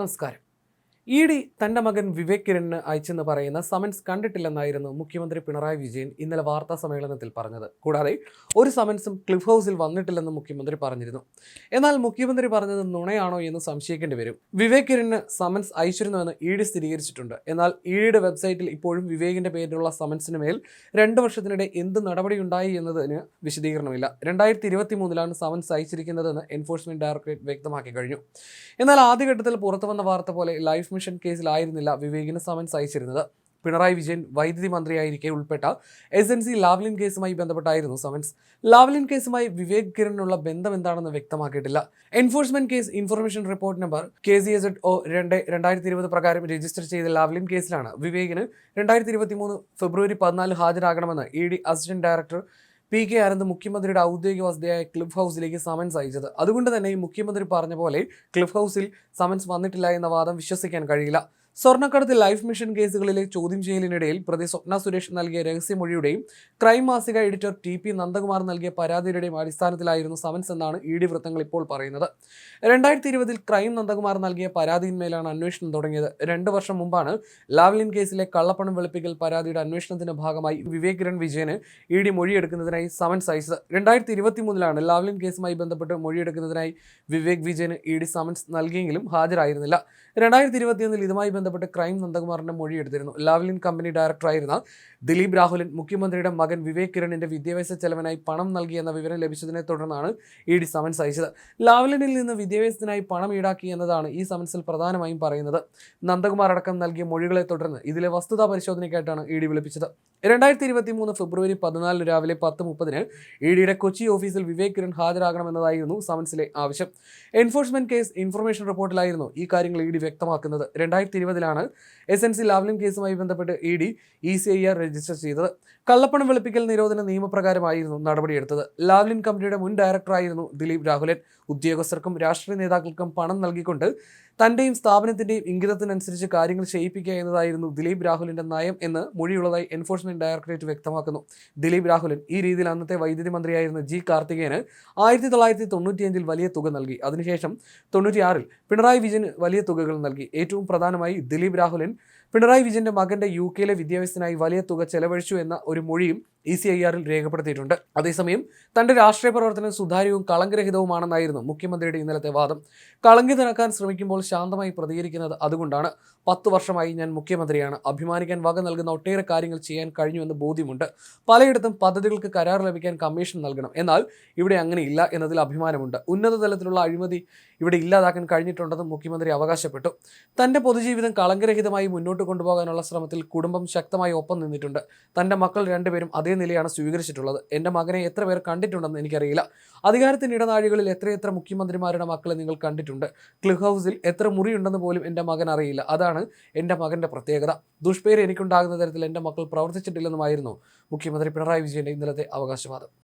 നമസ്കാരം E D തന്റെ മകൻ വിവേക് കിരണിന് അയച്ചെന്ന് പറയുന്ന സമൻസ് കണ്ടിട്ടില്ലെന്നായിരുന്നു മുഖ്യമന്ത്രി പിണറായി വിജയൻ ഇന്നലെ വാർത്താ സമ്മേളനത്തിൽ പറഞ്ഞത്. കൂടാതെ ഒരു സമൻസും ക്ലിഫ് ഹൗസിൽ വന്നിട്ടില്ലെന്ന് മുഖ്യമന്ത്രി പറഞ്ഞിരുന്നു. എന്നാൽ മുഖ്യമന്ത്രി പറഞ്ഞത് നുണയാണോ എന്ന് സംശയിക്കേണ്ടി വരും. വിവേക് കിരണിന് സമൻസ് അയച്ചിരുന്നുവെന്ന് ഇ ഡി സ്ഥിരീകരിച്ചിട്ടുണ്ട്. എന്നാൽ ഇ ഡിയുടെ വെബ്സൈറ്റിൽ ഇപ്പോഴും വിവേകിന്റെ പേരിലുള്ള സമൻസിന് മേൽ രണ്ട് വർഷത്തിനിടെ എന്ത് നടപടിയുണ്ടായി എന്നതിന് വിശദീകരണമില്ല. രണ്ടായിരത്തി ഇരുപത്തി മൂന്നിലാണ് സമൻസ് അയച്ചിരിക്കുന്നതെന്ന് എൻഫോഴ്സ്മെന്റ് ഡയറക്ടറേറ്റ് വ്യക്തമാക്കി കഴിഞ്ഞു. എന്നാൽ ആദ്യഘട്ടത്തിൽ പുറത്തു വന്ന വാർത്ത പോലെ ലൈഫ് മിഷൻ കേസിലായിരുന്നില്ല വിവേകിന് സമൻസ് അയച്ചിരുന്നത്. പിണറായി വിജയൻ വൈദ്യുതി മന്ത്രിയായിരിക്കെ ഉൾപ്പെട്ട എസ് എൻ സി ലാവ്ലിൻ കേസുമായി ബന്ധപ്പെട്ടായിരുന്നു സമൻസ് ലാവ്ലിൻ കേസുമായി വിവേക് കിരണിനുള്ള ബന്ധം എന്താണെന്ന് വ്യക്തമാക്കിയിട്ടില്ല. Enforcement case information report number K C S O രണ്ട് രണ്ടായിരത്തി ഇരുപത് പ്രകാരം രജിസ്റ്റർ ചെയ്ത ലാവ്ലിൻ കേസിലാണ് വിവേകിന് രണ്ടായിരത്തി ഇരുപത്തി മൂന്ന് ഫെബ്രുവരി പതിനാല് ഹാജരാകണമെന്ന് E D assistant director P K Anand മുഖ്യമന്ത്രിയുടെ ഔദ്യോഗിക വസതിയായ ക്ലിഫ് ഹൗസിലേക്ക് സമൻസ് അയച്ചത്. അതുകൊണ്ട് തന്നെ ഈ മുഖ്യമന്ത്രി പറഞ്ഞ പോലെ ക്ലിഫ് ഹൗസിൽ സമൻസ് വന്നിട്ടില്ല എന്ന വാദം വിശ്വസിക്കാൻ കഴിയില്ല. സ്വർണക്കടത്ത് ലൈഫ് മിഷൻ കേസുകളിലെ ചോദ്യം ചെയ്യലിനിടയിൽ പ്രതി സ്വപ്ന സുരേഷ് നൽകിയ രഹസ്യമൊഴിയുടെയും ക്രൈം മാസിക എഡിറ്റർ ടി പി നന്ദകുമാർ നൽകിയ പരാതിയുടെയും അടിസ്ഥാനത്തിലായിരുന്നു സമൻസ് എന്നാണ് ഇ ഡി വൃത്തങ്ങൾ ഇപ്പോൾ പറയുന്നത്. രണ്ടായിരത്തി ഇരുപതിൽ ക്രൈം നന്ദകുമാർ നൽകിയ പരാതിയിന്മേലാണ് അന്വേഷണം തുടങ്ങിയത്. രണ്ട് വർഷം മുമ്പാണ് ലാവ്ലിൻ കേസിലെ കള്ളപ്പണം വെളുപ്പിക്കൽ പരാതിയുടെ അന്വേഷണത്തിന്റെ ഭാഗമായി വിവേക് കിരൺ വിജയന് ഇ ഡി മൊഴിയെടുക്കുന്നതിനായി സമൻസ് അയച്ചത്. രണ്ടായിരത്തി ഇരുപത്തി മൂന്നിലാണ് ലാവ്ലിൻ കേസുമായി ബന്ധപ്പെട്ട് മൊഴിയെടുക്കുന്നതിനായി വിവേക് വിജയന് ഇ ഡി സമൻസ് നൽകിയെങ്കിലും ഹാജരായിരുന്നില്ല. രണ്ടായിരത്തി ഇരുപത്തിയൊന്നിൽ ഇതുമായി ബന്ധപ്പെട്ട് ക്രൈം നന്ദകുമാറിന്റെ മൊഴി എടുത്തിരുന്നു. ലാവ്ലിൻ കമ്പനി ഡയറക്ടറായിരുന്ന ദിലീപ് രാഹുലിൻ മുഖ്യമന്ത്രിയുടെ മകൻ വിവേക് കിരണിന്റെ വിദ്യാഭ്യാസ ചെലവിനായി പണം നൽകിയെന്ന വിവരം ലഭിച്ചതിനെ തുടർന്നാണ് ഇ ഡി സമൻസ് അയച്ചത്. ലാവ്ലിനിൽ നിന്ന് വിദ്യാഭ്യാസത്തിനായി പണം ഈടാക്കി എന്നതാണ് ഈ സമൻസിൽ പ്രധാനമായും പറയുന്നത്. നന്ദകുമാർ അടക്കം നൽകിയ മൊഴികളെ തുടർന്ന് ഇതിലെ വസ്തുതാ പരിശോധനയ്ക്കായിട്ടാണ് ഇ ഡി വിളിപ്പിച്ചത്. രണ്ടായിരത്തി ഇരുപത്തി മൂന്ന് ഫെബ്രുവരി പതിനാലിന് രാവിലെ പത്ത് മുപ്പതിന് ഇ ഡിയുടെ കൊച്ചി ഓഫീസിൽ വിവേക് കിരൺ ഹാജരാകണമെന്നതായിരുന്നു സമൻസിലെ ആവശ്യം. എൻഫോഴ്സ്മെന്റ് കേസ് ഇൻഫർമേഷൻ റിപ്പോർട്ടിലായിരുന്നു ഈ കാര്യങ്ങൾ ഇ ഡി വ്യക്തമാക്കുന്നത്. രണ്ടായിരത്തി ഇരുപതിലാണ് എസ് എൻ സി ലാവ്ലിൻ കേസുമായി ബന്ധപ്പെട്ട് E D E C I R register ചെയ്തത്. കള്ളപ്പണം വെളുപ്പിക്കൽ നിരോധന നിയമപ്രകാരമായിരുന്നു നടപടിയെടുത്തത്. ലാവ്ലിൻ കമ്പനിയുടെ മുൻ ഡയറക്ടറായിരുന്നു ദിലീപ് രാഹുലൻ. ഉദ്യോഗസ്ഥർക്കും രാഷ്ട്രീയ നേതാക്കൾക്കും പണം നൽകിക്കൊണ്ട് തന്റെയും സ്ഥാപനത്തിന്റെയും ഇംഗിതത്തിനനുസരിച്ച് കാര്യങ്ങൾ ചെയ്യിപ്പിക്കുക എന്നതായിരുന്നു ദിലീപ് രാഹുലിന്റെ നയം എന്ന് മൊഴിയുള്ളതായി എൻഫോഴ്സ്മെന്റ് ഡയറക്ടറേറ്റ് വ്യക്തമാക്കുന്നു. ദിലീപ് രാഹുലൻ ഈ രീതിയിൽ അന്നത്തെ വൈദ്യുതി മന്ത്രിയായിരുന്ന ജി കാർത്തികേയന് ആയിരത്തി തൊള്ളായിരത്തി തൊണ്ണൂറ്റിയഞ്ചിൽ വലിയ തുക നൽകി. അതിനുശേഷം തൊണ്ണൂറ്റിയാറിൽ പിണറായി വിജയൻ വലിയ തുകകൾ നൽകി. ഏറ്റവും പ്രധാനമായി ദിലീപ് രാഹുലൻ പിണറായി വിജയന്റെ മകന്റെ യു കെയിലെ വിദ്യാഭ്യാസത്തിനായി വലിയ തുക ചെലവഴിച്ചു എന്ന ഒരു മൊഴിയും ഇ സി ഐ ആറിൽ രേഖപ്പെടുത്തിയിട്ടുണ്ട്. അതേസമയം തന്റെ രാഷ്ട്രീയ പ്രവർത്തനം സുതാര്യവും കളങ്കരഹിതവുമാണെന്നായിരുന്നു മുഖ്യമന്ത്രിയുടെ ഇന്നലത്തെ വാദം. കളങ്കിതനാക്കാൻ ശ്രമിക്കുമ്പോൾ ശാന്തമായി പ്രതികരിക്കുന്നത് അതുകൊണ്ടാണ് പത്ത് വർഷമായി ഞാൻ മുഖ്യമന്ത്രിയാണ്. അഭിമാനിക്കാൻ വക നൽകുന്ന ഒട്ടേറെ കാര്യങ്ങൾ ചെയ്യാൻ കഴിഞ്ഞുവെന്ന് ബോധ്യമുണ്ട്. പലയിടത്തും പദ്ധതികൾക്ക് കരാർ ലഭിക്കാൻ കമ്മീഷൻ നൽകണം. എന്നാൽ ഇവിടെ അങ്ങനെയില്ല എന്നതിൽ അഭിമാനമുണ്ട്. ഉന്നത തലത്തിലുള്ള അഴിമതി ഇവിടെ ഇല്ലാതാക്കാൻ കഴിഞ്ഞിട്ടുണ്ടെന്നും മുഖ്യമന്ത്രി അവകാശപ്പെട്ടു. തന്റെ പൊതുജീവിതം കളങ്കരഹിതമായി മുന്നോട്ട് കൊണ്ടുപോകാനുള്ള ശ്രമത്തിൽ കുടുംബം ശക്തമായി ഒപ്പം നിന്നിട്ടുണ്ട്. തന്റെ മക്കൾ രണ്ടുപേരും അതേ നിലയാണ് സ്വീകരിച്ചിട്ടുള്ളത്. എന്റെ മകനെ എത്ര പേർ കണ്ടിട്ടുണ്ടെന്ന് എനിക്കറിയില്ല. അധികാരത്തിന്റെ ഇടനാഴികളിൽ എത്രയെത്ര മുഖ്യമന്ത്രിമാരുടെ മക്കളെ നിങ്ങൾ കണ്ടിട്ടുണ്ട്? ക്ലിഫ് ഹൗസിൽ എത്ര മുറിയുണ്ടെന്ന് പോലും എന്റെ മകൻ അറിയില്ല. അതാണ് എന്റെ മകന്റെ പ്രത്യേകത. ദുഷ്പേര് എനിക്കുണ്ടാകുന്ന തരത്തിൽ എന്റെ മക്കൾ പ്രവർത്തിച്ചിട്ടില്ലെന്നുമായിരുന്നു മുഖ്യമന്ത്രി പിണറായി വിജയന്റെ ഇന്നലത്തെ അവകാശവാദം.